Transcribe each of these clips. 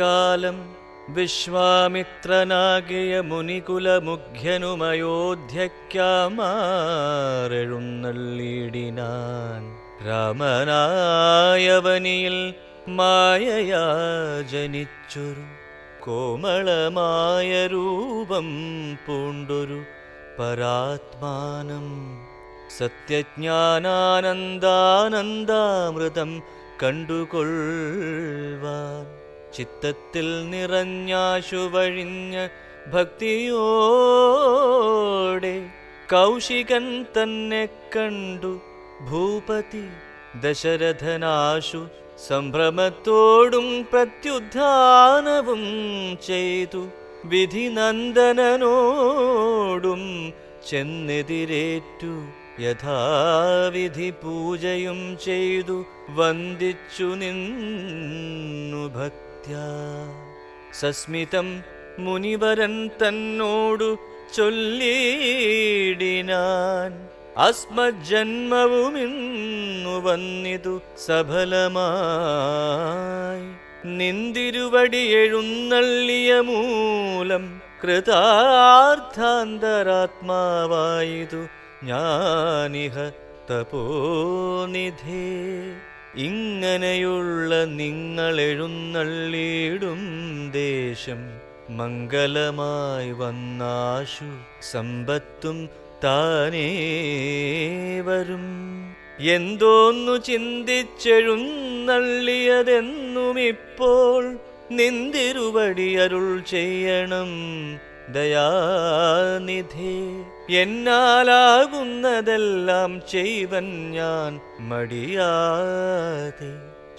തൽക്കാലം വിശ്വാമിത്രനാകിയ മുനികുലമുഖ്യനുമയോധ്യക്കാമാറെഴുന്നള്ളിടിനാൻ രാമനായവനിയിൽ മായയാ ജനിച്ചൊരു കോമളമായ രൂപം പൂണ്ടൊരു പരാത്മാനം. സത്യജ്ഞാനാനന്ദാനന്ദാമൃതം കണ്ടുകൊള്ളുവാൻ ചിത്തത്തിൽ നിറഞ്ഞാശു വഴിഞ്ഞ ഭക്തിയോടെ കൗശികൻ തന്നെ കണ്ടു ഭൂപതി. ദശരഥനാശു സംഭ്രമത്തോടും പ്രത്യുദ്ധാനവും ചെയ്തു. വിധിനന്ദനോടും ചെന്നെതിരേറ്റു. യഥാവിധി പൂജയും ചെയ്തു. വന്ദിച്ചു നിന്നു സസ്മിതം മുനിവരൻ തന്നോടു ചൊല്ലിടിനാൻ അസ്മജന്മവുമിന്നു വന്നിതു സഫലമായി. നിന്തിരുവടി എഴുന്നള്ളിയ മൂലം കൃതാർത്ഥാന്തരാത്മാവായിതു ഞാനിഹ തപോനിധേ. ഇങ്ങനെയുള്ള നിങ്ങൾ നിങ്ങളെഴുന്നള്ളിയിടും ദേശം. മംഗലമായി വന്നാശു സമ്പത്തും താനേ വരും. എന്തോന്നു ചിന്തിച്ചെഴുന്നള്ളിയതെന്നും ഇപ്പോൾ നിന്തിരുവടി അരുൾ ചെയ്യണം. ദയാനിധേ എന്നാലാകുന്നതെല്ലാം ചെയ്വൻ ഞാൻ മടിയാതെ.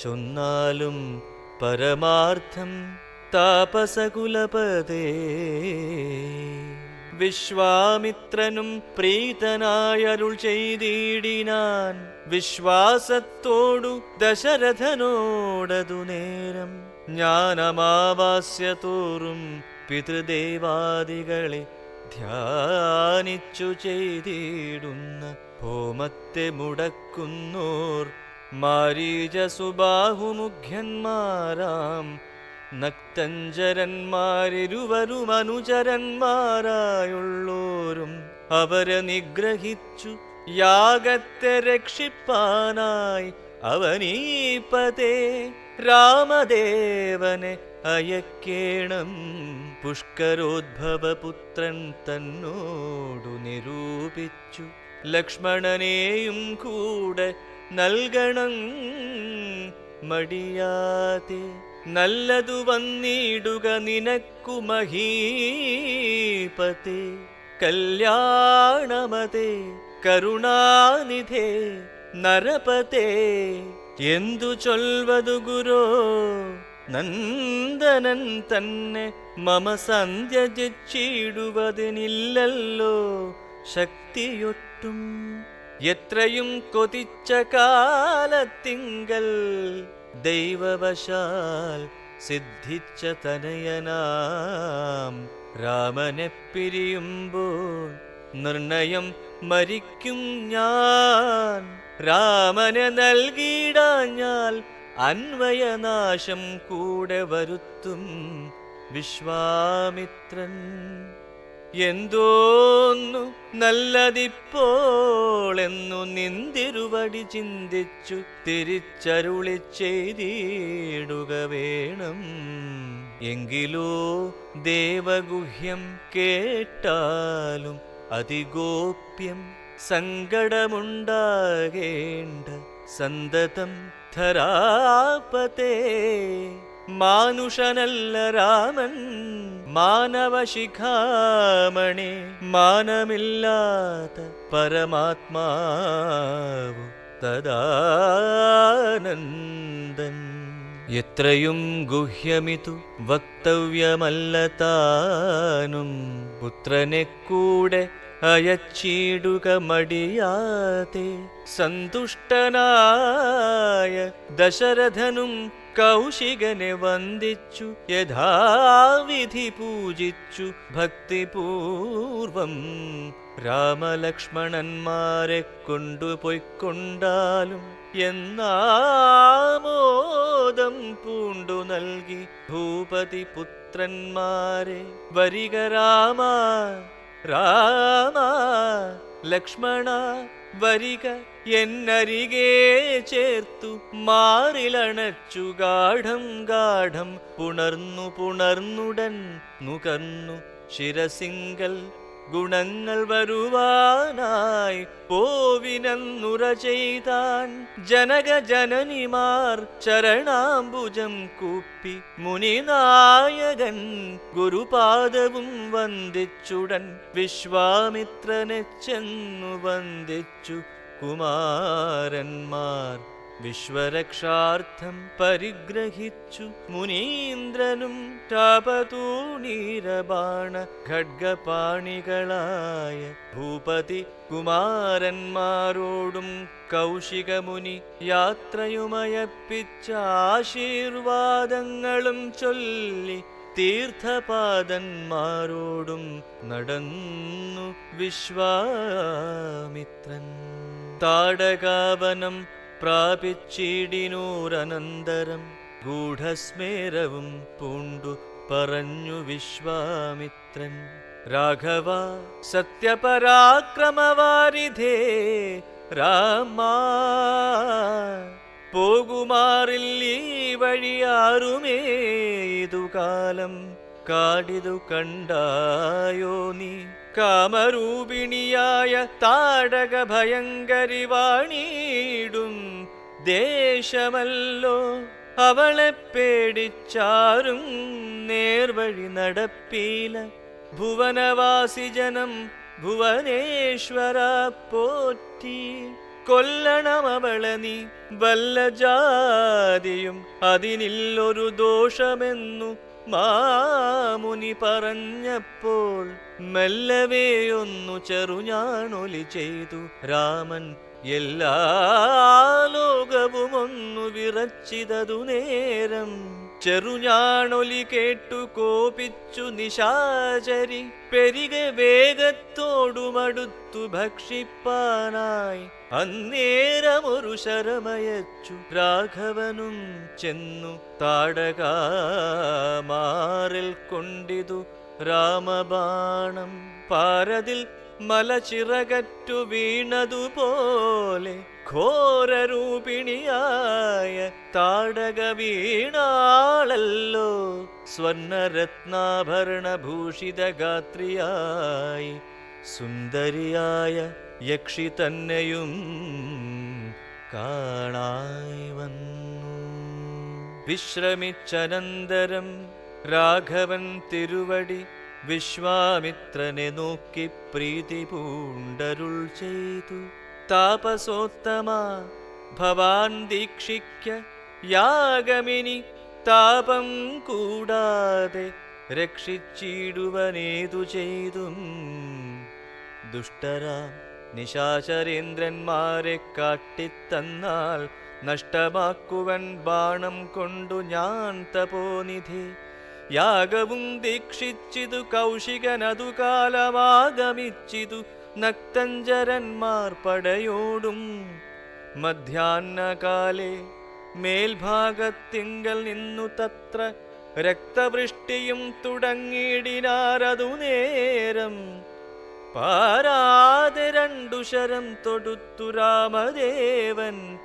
ചൊന്നാലും പരമാർത്ഥം താപസകുലപതേ. വിശ്വാമിത്രനും പ്രീതനായരുൾ ചെയ്തിടിനാൻ വിശ്വാസത്തോടു ദശരഥനോടതു നേരം ജ്ഞാനമാവാസ്യതോറും പിതൃദേവാദികളെ ധ്യാനിച്ചു ചെയ്തിടുന്ന ഹോമത്തെ മുടക്കുന്നോർ മാരീജസുബാഹുമുഖ്യന്മാരാം നക്തഞ്ചരന്മാരിരുവരും അനുചരന്മാരായുള്ളോരും അവരെ നിഗ്രഹിച്ചു യാഗത്തെ രക്ഷിപ്പാനായി അവനീപതേ രാമദേവനെ അയക്കേണം. പുഷ്കരോദ്ഭവപുത്രൻ തന്നോടു നിരൂപിച്ചു. ലക്ഷ്മണനെയും കൂടെ നൽകണം മടിയാതെ. നല്ലതു വന്നിടുക നിനക്കു മഹീപതി. കല്യാണമതേ കരുണാനിധേ നരപതേ. എന്തു ചൊൽവതു ഗുരോ നന്ദനൻ തന്നെ മമ സന്ധ്യ ജച്ചിടുവതിനില്ലല്ലോ. ശക്തിയൊട്ടും എത്രയും കൊതിച്ച കാലത്തിങ്കൽ ദൈവവശാൽ സിദ്ധിച്ച തനയനാം. രാമനെ പിരിയുമ്പോൾ നിർണയം മരിക്കും ഞാൻ. രാമനെ നൽകിയിടാഞ്ഞാൽ അന്വയനാശം കൂടെ വരുത്തും വിശ്വാമിത്രൻ. എന്തോന്നു നല്ലതിപ്പോൾ എന്നു നിന്തിരുവടി ചിന്തിച്ചു തിരിച്ചരുളി ചെയ്തിടുക വേണം. എങ്കിലോ ദേവഗുഹ്യം കേട്ടാലും അതിഗോപ്യം സങ്കടമുണ്ടാകേണ്ട സന്തതം ധരാപതേ. മാനുഷനല്ല രാമൻ മാനവശിഖാമണി മാനമില്ലാത്ത പരമാത്മാവു തദാനന്ദൻ. എത്രയും ഗുഹ്യമിതു വക്തവ്യമല്ല താനും പുത്രനെ കൂടെ അയച്ചിടുക മടിയാതെ സന്തുഷ്ടനായ ദശരഥനും കൗശികനെ വന്ദിച്ചു യഥാവിധി പൂജിച്ചു. ഭക്തിപൂർവം രാമലക്ഷ്മണന്മാരെ കൊണ്ടുപോയിക്കൊണ്ടാലും എന്നാമോദം പൂണ്ടു നൽകി ഭൂപതി പുത്രന്മാരെ വരിക രാമ രാമ ലക്ഷ്മണ വരിക എന്നരികേ ചേർത്തു മാറിലണച്ചു ഗാഠം ഗാഠം പുണർന്നു പുണർന്നുടൻ നുകർന്നു ശിരസിങ്കൽ ഗുണങ്ങൾ വരുവാനായി പോവിനെന്നുറ ചെയ്താൻ ജനക ജനനിമാർ ചരണാംബുജം കൂപ്പി മുനിനായകൻ ഗുരുപാദവും വന്ദിച്ചുടൻ വിശ്വാമിത്രനെ ചെന്നു വന്ദിച്ചു കുമാരന്മാർ. വിശ്വരക്ഷാർത്ഥം പരിഗ്രഹിച്ചു മുനീന്ദ്രനും താപതൂണീരബാണ ഖഡ്ഗപാണികളായ ഭൂപതി കുമാരന്മാരോടും കൗശികമുനി യാത്രയുമയപ്പിച്ച ആശീർവാദങ്ങളും ചൊല്ലി തീർത്ഥപാദന്മാരോടും നടന്നു വിശ്വാമിത്രൻ. താടകാവനം പ്രാപിച്ചിടിനൂരനന്തരം ഗൂഢസ്മേരവും പൂണ്ടു പറഞ്ഞു വിശ്വാമിത്രൻ. രാഘവ സത്യപരാക്രമവാരിധേ രാമ പോകുമാറില്ല ഈ വഴിയാറുമേ ഇതുകാലം കാടിതു കണ്ടായോ നീ? കാമരൂപിണിയായ താടക ഭയങ്കരി വാണീടും ദേശമല്ലോ അവളെ പേടിച്ചാരും നേർവഴി നടപ്പീല. ഭുവനവാസി ജനം ഭുവനേശ്വര പോറ്റി. കൊല്ലണം അവളെ നീ വല്ല ജാതിയും അതിനില്ലൊരു ദോഷമെന്നു മാമുനി പറഞ്ഞപ്പോൾ മെല്ലവെയൊന്നു ചെറുഞാണൊലി ചെയ്തു. രാമൻ എല്ലാ ലോകവും ഒന്നു വിറച്ചിതതു നേരം ചെറുഞാണൊലി കേട്ടു കോപിച്ചു നിശാചരി. പെരിക വേഗത്തോടുമടുത്തു ഭക്ഷിപ്പാനായി. അന്നേരമൊരു ശരമയച്ചു. രാഘവനും ചെന്നു താടകാമാറിൽ കൊണ്ടിതു രാമബാണം. പാരതിൽ മലച്ചിറകറ്റു വീണതുപോലെ ഘോരരൂപിണിയായ താടക വീണാളല്ലോ സ്വർണരത്നാഭരണഭൂഷിതഗാത്രിയായി സുന്ദരിയായ യക്ഷി തന്നെയും കാണായി വന്നു. വിശ്രമിച്ചനന്തരം രാഘവൻ തിരുവടി വിശ്വാമിത്രനെ നോക്കി പ്രീതി പൂണ്ടരുൾ ചെയ്തു. താപസോത്തമ ഭവാൻ ദീക്ഷിക്ക യാഗമിനി താപം കൂടാതെ രക്ഷിച്ചിടുവനേതു ചെയ്തും. ദുഷ്ടരാം നിശാചരേന്ദ്രന്മാരെ കാട്ടിത്തന്നാൽ നഷ്ടമാക്കുവൻ ബാണം കൊണ്ടു ഞാൻ തപോനിധി. യാഗവും ദീക്ഷിച്ചിതു കൗശികനതു കാലമാഗമിച്ചിതു നക്തഞ്ചരന്മാർ പടയോടും മധ്യാഹ്നകാലേ മേൽഭാഗത്തിങ്കൽ നിന്നു തത്ര രക്തവൃഷ്ടിയും തുടങ്ങിയിടിനാരതു നേരം. പാരാതെ രണ്ടു ശരം തൊടുത്തു രാമദേവൻ.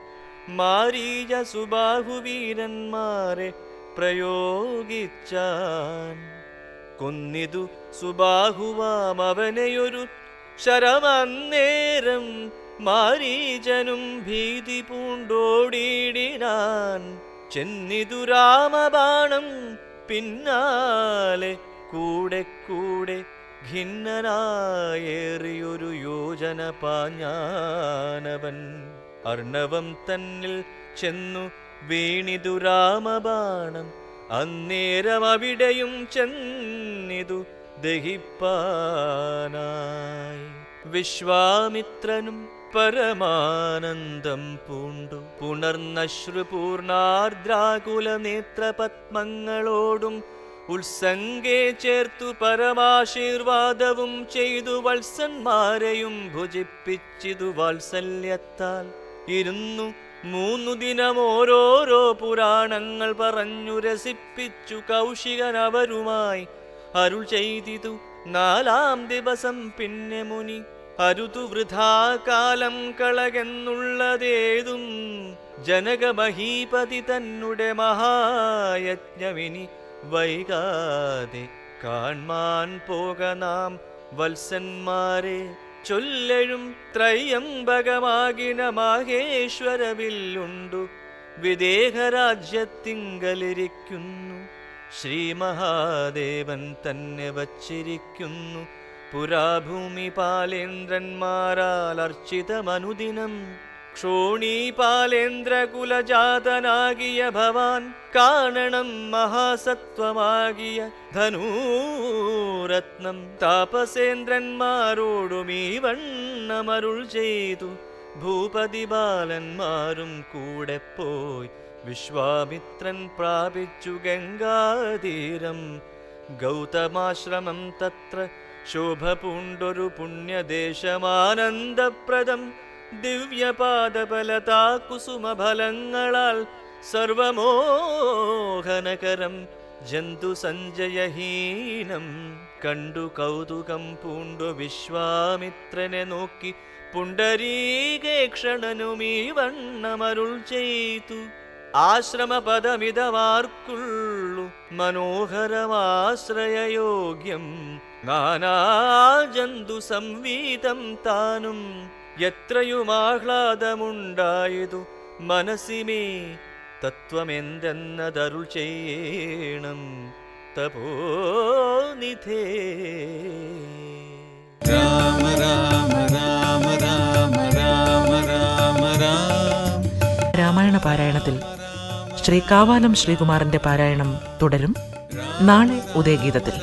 മാരീജ സുബാഹുവീരന്മാരെ പ്രയോഗിച്ചാൻ. കൊന്നിതു സുബാഹുവാം അവനെയൊരു ശരമന്നേരം മാരീജനും ഭീതി പൂണ്ടോടിയിടാൻ. ചെന്നിതു രാമബാണം പിന്നാലെ കൂടെ കൂടെ ഖിന്നനായേറിയൊരു യോജന പാഞ്ഞാനവൻ. അർണവം തന്നിൽ ചെന്നു വീണിതു രാമബാണം അന്നേരം അവിടെയും ചെന്നിതു ദഹിപ്പാനായി. വിശ്വാമിത്രനും പരമാനന്ദം പൂണ്ടു. പുണർന്നശ്രുപൂർണാർദ്രാകുല നേത്രപത്മങ്ങളോടും ഉത്സംഗേ ചേർത്തു പരമാശീർവാദവും ചെയ്തു വത്സന്മാരെയും ഭുജിപ്പിച്ചിതു വാത്സല്യത്താൽ. ഇരുന്നു മൂന്നു ദിനം ഓരോരോ പുരാണങ്ങൾ പറഞ്ഞു രസിപ്പിച്ചു കൗശികൻ അവരുമായി അരുൾ ചെയ്തിതു നാലാം ദിവസം പിന്നെ മുനി. അരുതു വൃഥാകാലം കളകെന്നുള്ളതേതും ജനകമഹീപതി തന്നെ മഹായജ്ഞമിനി. വൈകാതെ കാൺമാൻ പോക നാം വത്സന്മാരെ ചൊല്ലഴും ത്രയംബകമാകിന മാഹേശ്വരവില്ലുണ്ടു വിദേഹരാജ്യത്തിങ്കലിരിക്കുന്നു. ശ്രീ മഹാദേവൻ തന്നെ വച്ചിരിക്കുന്നു. പുരാഭൂമി പാലേന്ദ്രന്മാരാൽ അർച്ചിതമനുദിനം ക്ഷോണീപാലേന്ദ്രകുലജാതനാകിയ ഭവാൻ കാണണം മഹാസത്വമാകിയ ധനൂരത്നം. താപസേന്ദ്രന്മാരോടും ഈ വണ്ണമരുൾ ചെയ്തു. ഭൂപതി ബാലന്മാരും കൂടെ പോയി. വിശ്വാമിത്രൻ പ്രാപിച്ചു ഗംഗാതീരം. ഗൗതമാശ്രമം തത്ര ശോഭ പൂണ്ടൊരു പുണ്യദേശമാനന്ദപ്രദം. ദിവ്യപാദബലതാ കുസുമഫലങ്ങളാൽ സർവമോഹനകരം ജന്തു സഞ്ജയഹീനം കണ്ടു കൗതുകം പൂണ്ടു വിശ്വാമിത്രനെ നോക്കി പുണ്ടരീകേക്ഷണനുമീ വണ്ണമരുൾ ചെയ്തു. ആശ്രമപദമിതമാർക്കുള്ളു മനോഹരമാശ്രയയോഗ്യം. നാനാജന്തു സംവീതം താനും എത്രയും ആഹ്ലാദമുണ്ടായതു മനസ്സിമേ തത്വമെന്തെന്നതരുൾ ചെയ്യണം തപോനിധേ രാമ രാമ രാമ രാമ രാമ രാമ രാമ. രാമായണ പാരായണത്തിൽ ശ്രീ കാവാലം ശ്രീകുമാറിന്റെ പാരായണം തുടരും നാളെ ഉദയഗീതത്തിൽ.